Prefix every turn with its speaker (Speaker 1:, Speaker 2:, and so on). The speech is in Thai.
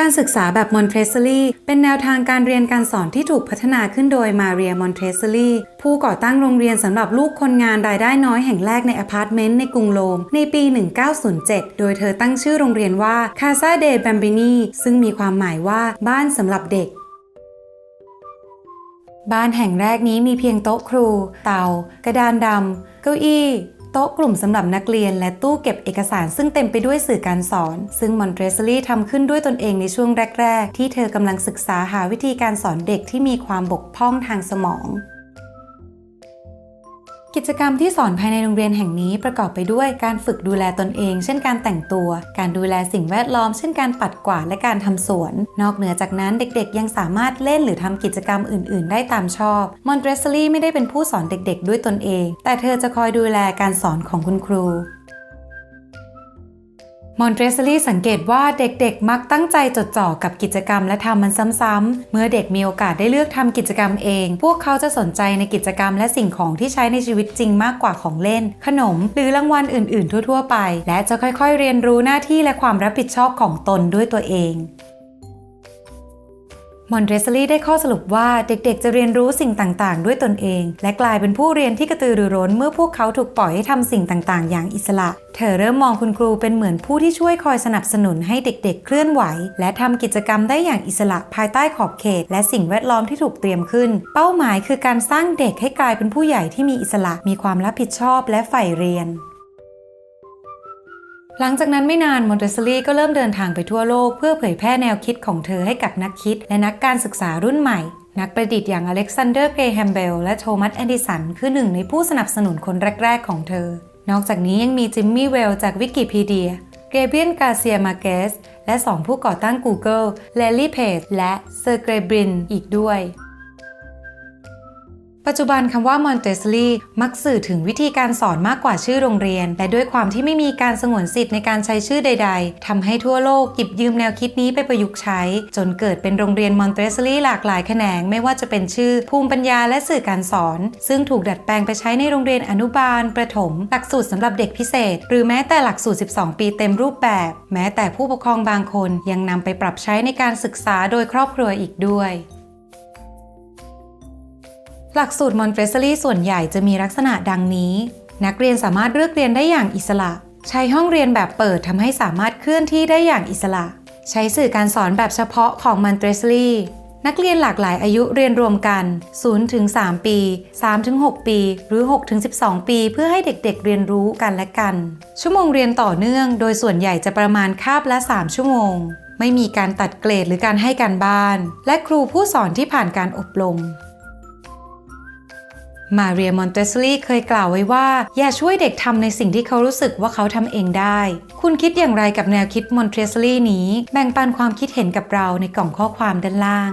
Speaker 1: การศึกษาแบบมอนเทสซอรี่เป็นแนวทางการเรียนการสอนที่ถูกพัฒนาขึ้นโดยมาเรียมอนเทสซอรี่ผู้ก่อตั้งโรงเรียนสำหรับลูกคนงานรายได้น้อยแห่งแรกในอพาร์ตเมนต์ในกรุงโรมในปี 1907 โดยเธอตั้งชื่อโรงเรียนว่า Casa de Bambini ซึ่งมีความหมายว่าบ้านสำหรับเด็กบ้านแห่งแรกนี้มีเพียงโต๊ะครู เตา กระดานดำ เก้าอี้ โต๊ะกลุ่มสำหรับนักเรียนและตู้เก็บเอกสารซึ่งเต็มไปด้วยสื่อการสอน ซึ่งมอนเทสซอรี่ทำขึ้นด้วยตนเองในช่วงแรก ๆ ที่เธอกำลังศึกษาหาวิธีการสอนเด็กที่มีความบกพร่องทางสมอง กิจกรรมที่สอนภายในโรงเรียนแห่งนี้ประกอบไปด้วยการฝึกดูแลตนเอง เช่นการแต่งตัว การดูแลสิ่งแวดล้อม เช่นการปัดกวาดและการทำสวน นอกเหนือจากนั้นเด็กๆ ยังสามารถเล่นหรือทำกิจกรรมอื่นๆ ได้ตามชอบ มอนเตสซอรี่ไม่ได้เป็นผู้สอนเด็กๆ ด้วยตนเอง แต่เธอจะคอยดูแลการสอนของคุณครู มอนเทสซอรี่สังเกตว่าเด็กๆ มักตั้งใจจดจ่อกับกิจกรรมและทำมันซ้ำๆ เมื่อเด็กมีโอกาสได้เลือกทำกิจกรรมเอง พวกเขาจะสนใจในกิจกรรมและสิ่งของที่ใช้ในชีวิตจริงมากกว่าของเล่น ขนม หรือรางวัลอื่นๆ ทั่วๆ ไป และจะค่อยๆ เรียนรู้หน้าที่และความรับผิดชอบของตนด้วยตัวเอง มอนเทสซอรี่ได้ข้อสรุปว่าเด็กๆ จะเรียนรู้สิ่งต่างๆ ด้วยตนเอง และกลายเป็นผู้เรียนที่กระตือรือร้นเมื่อพวกเขาถูกปล่อยให้ทำสิ่งต่างๆ อย่างอิสระ เธอเริ่มมองคุณครูเป็นเหมือนผู้ที่ช่วยคอยสนับสนุนให้เด็กๆ เคลื่อนไหว และทำกิจกรรมได้อย่างอิสระภายใต้ขอบเขต และสิ่งแวดล้อมที่ถูกเตรียมขึ้น เป้าหมายคือการสร้างเด็กให้กลายเป็นผู้ใหญ่ที่มีอิสระ มีความรับผิดชอบและใฝ่เรียน หลังจากนั้นไม่นานมอนเตสซอรี่ก็เริ่มเดินทางไปทั่วโลก เพื่อเผยแพร่แนวคิดของเธอให้กับนักคิด และนักการศึกษารุ่นใหม่ นักประดิษฐ์อย่างอเล็กซานเดอร์เกรแฮมเบลและโทมัสแอนดิสันคือหนึ่งในผู้สนับสนุนคนแรก ๆ ของเธอ นอกจากนี้ยังมีจิมมี่เวลจากวิกิพีเดียเกเบียนกาเซียมาเกสและ 2 ผู้ก่อตั้ง Google เลลี่เพจและเซอร์เกรบรินอีกด้วย ปัจจุบันคำว่า Montessori มักสื่อถึงวิธีการสอนมากกว่าชื่อโรงเรียน และด้วยความที่ไม่มีการสงวนสิทธิ์ในการใช้ชื่อใด ๆทำให้ทั่วโลกหยิบยืมแนวคิดนี้ไปประยุกต์ใช้ จนเกิดเป็นโรงเรียน Montessori หลากหลายแขนง ไม่ว่าจะเป็นชื่อ ภูมิปัญญาและสื่อการสอน ซึ่งถูกดัดแปลงไปใช้ในโรงเรียนอนุบาล ประถม หลักสูตรสำหรับเด็กพิเศษ หรือแม้แต่หลักสูตร 12 ปีเต็มรูปแบบ แม้แต่ผู้ปกครองบางคนยังนำไปปรับใช้ในการศึกษาโดยครอบครัวอีกด้วย หลักสูตรมอนเ e สซอรี่ส่วนใหญ่จะมีลักษณะดังนี้ นักเรียนสามารถเลือกเรียนได้อย่างอิสระ ใช้ห้องเรียนแบบเปิดทำให้สามารถเคลื่อนที่ได้อย่างอิสระ ใช้สื่อการสอนแบบเฉพาะของมอนเ e สซอรี่นักเรียนหลากหลายอายุเรียนรวมกัน0ถึง3ปี3ถึง6ปี หรือ6ถึง12 ปี เพื่อให้เด็กๆเรียนรู้กันและกัน ชั่วโมงเรียนต่อเนื่อง โดยส่วนใหญ่จะประมาณคาบละ 3 ชั่วโมง ไม่มีการตัดเกรดหรือการให้การบ้าน และครูผู้สอนที่ผ่านการอบรม มาเรียมอนเตสซีเคยกล่าวไว้ว่า อย่าช่วยเด็กทำในสิ่งที่เขารู้สึกว่าเขาทำเองได้ คุณคิดอย่างไรกับแนวคิดมอนเตสซีนี้ แบ่งปันความคิดเห็นกับเราในกล่องข้อความด้านล่าง